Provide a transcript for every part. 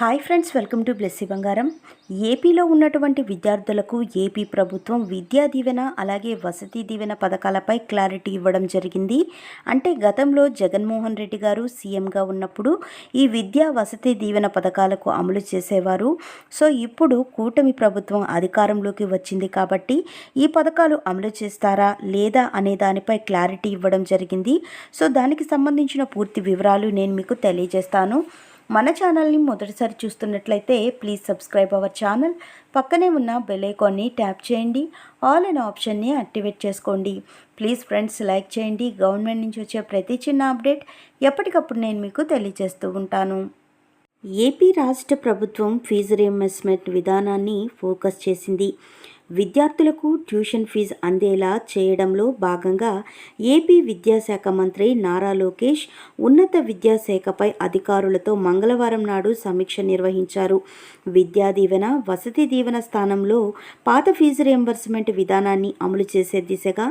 Hi friends welcome to Blessy Bangaram. ఏపీలో ఉన్నటువంటి విద్యార్థులకు ఏపీ ప్రభుత్వం విద్యా దీవెన అలాగే వసతి దీవెన పథకాలపై క్లారిటీ ఇవ్వడం జరిగింది. అంటే గతంలో జగన్మోహన్ రెడ్డి గారు సీఎంగా ఉన్నప్పుడు ఈ విద్యా వసతి దీవెన పథకాలకు అమలు చేసేవారు. సో ఇప్పుడు కూటమి ప్రభుత్వం అధికారంలోకి వచ్చింది కాబట్టి ఈ పథకాలు అమలు చేస్తారా లేదా అనే దానిపై క్లారిటీ ఇవ్వడం జరిగింది. సో దానికి సంబంధించిన పూర్తి వివరాలు నేను మీకు తెలియజేస్తాను. మన ఛానల్ని మొదటిసారి చూస్తున్నట్లయితే ప్లీజ్ సబ్స్క్రైబ్ అవర్ ఛానల్. పక్కనే ఉన్న బెల్ ఐకాన్ని ట్యాప్ చేయండి. ఆల్ అనే ఆప్షన్ని యాక్టివేట్ చేసుకోండి. ప్లీజ్ ఫ్రెండ్స్ లైక్ చేయండి. గవర్నమెంట్ నుంచి వచ్చే ప్రతి చిన్న అప్డేట్ ఎప్పటికప్పుడు నేను మీకు తెలియజేస్తూ ఉంటాను. ఏపీ రాష్ట్ర ప్రభుత్వం ఫీజు రియంబర్స్మెంట్ విధానాన్ని ఫోకస్ చేసింది. విద్యార్థులకు ట్యూషన్ ఫీజు అందేలా చేయడంలో భాగంగా ఏపీ విద్యాశాఖ మంత్రి నారా లోకేష్ ఉన్నత విద్యాశాఖపై అధికారులతో మంగళవారం నాడు సమీక్ష నిర్వహించారు. విద్యా దీవెన వసతి దీవెన స్థానంలో పాత ఫీజు రియంబర్స్మెంట్ విధానాన్ని అమలు చేసే దిశగా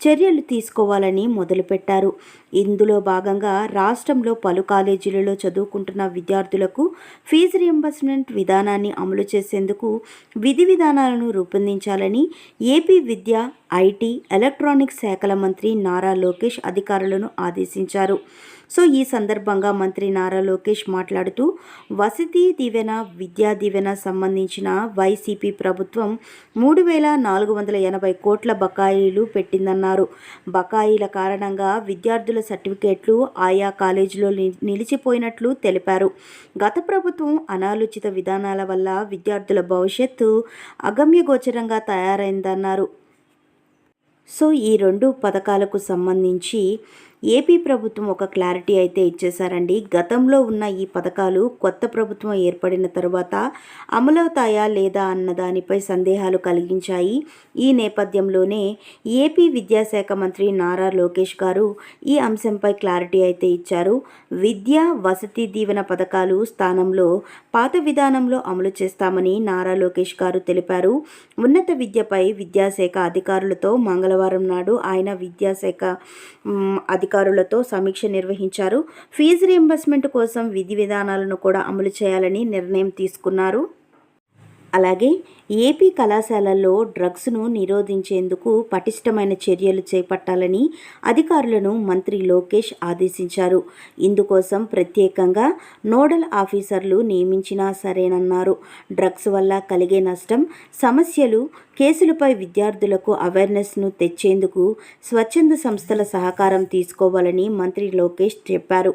చర్యలు తీసుకోవాలని మొదలుపెట్టారు. ఇందులో భాగంగా రాష్ట్రంలో పలు కాలేజీలలో చదువుకుంటున్న విద్యార్థులకు ఫీజు రియంబర్స్మెంట్ విధానాన్ని అమలు చేసేందుకు విధి విధానాలను రూపొందించాలని ఏపీ విద్య ఐటీ ఎలక్ట్రానిక్స్ శాఖల మంత్రి నారా లోకేష్ అధికారులను ఆదేశించారు. సో ఈ సందర్భంగా మంత్రి నారా లోకేష్ మాట్లాడుతూ వసతి దీవెన విద్యా దీవెన సంబంధించిన వైసీపీ ప్రభుత్వం మూడు వేల నాలుగు వందల ఎనభై కోట్ల బకాయిలు పెట్టిందన్నారు. బకాయిల కారణంగా విద్యార్థుల సర్టిఫికేట్లు ఆయా కాలేజీలో నిలిచిపోయినట్లు తెలిపారు. గత ప్రభుత్వం అనాలోచిత విధానాల వల్ల విద్యార్థుల భవిష్యత్తు అగమ్యగోచరంగా తయారైందన్నారు. సో ఈ రెండు పథకాలకు సంబంధించి ఏపీ ప్రభుత్వం ఒక క్లారిటీ అయితే ఇచ్చేశారండి. గతంలో ఉన్న ఈ పథకాలు కొత్త ప్రభుత్వం ఏర్పడిన తర్వాత అమలవుతాయా లేదా అన్న దానిపై సందేహాలు కలిగించాయి. ఈ నేపథ్యంలోనే ఏపీ విద్యాశాఖ మంత్రి నారా లోకేష్ గారు ఈ అంశంపై క్లారిటీ అయితే ఇచ్చారు. విద్య వసతి దీవెన పథకాలు స్థానంలో పాత విధానంలో అమలు చేస్తామని నారా లోకేష్ గారు తెలిపారు. ఉన్నత విద్యపై విద్యాశాఖ అధికారులతో మంగళవారం నాడు ఆయన విద్యాశాఖ అధికారులు అధికారులతో సమీక్ష నిర్వహించారు. ఫీజు రియంబర్స్మెంట్ కోసం విధి విధానాలను కూడా అమలు చేయాలని నిర్ణయం తీసుకున్నారు. అలాగే ఏపీ కళాశాలల్లో డ్రగ్స్ను నిరోధించేందుకు పటిష్టమైన చర్యలు చేపట్టాలని అధికారులను మంత్రి లోకేష్ ఆదేశించారు. ఇందుకోసం ప్రత్యేకంగా నోడల్ ఆఫీసర్లు నియమించినా సరేనన్నారు. డ్రగ్స్ వల్ల కలిగే నష్టం సమస్యలు కేసులపై విద్యార్థులకు అవేర్నెస్ను తెచ్చేందుకు స్వచ్ఛంద సంస్థల సహకారం తీసుకోవాలని మంత్రి లోకేష్ చెప్పారు.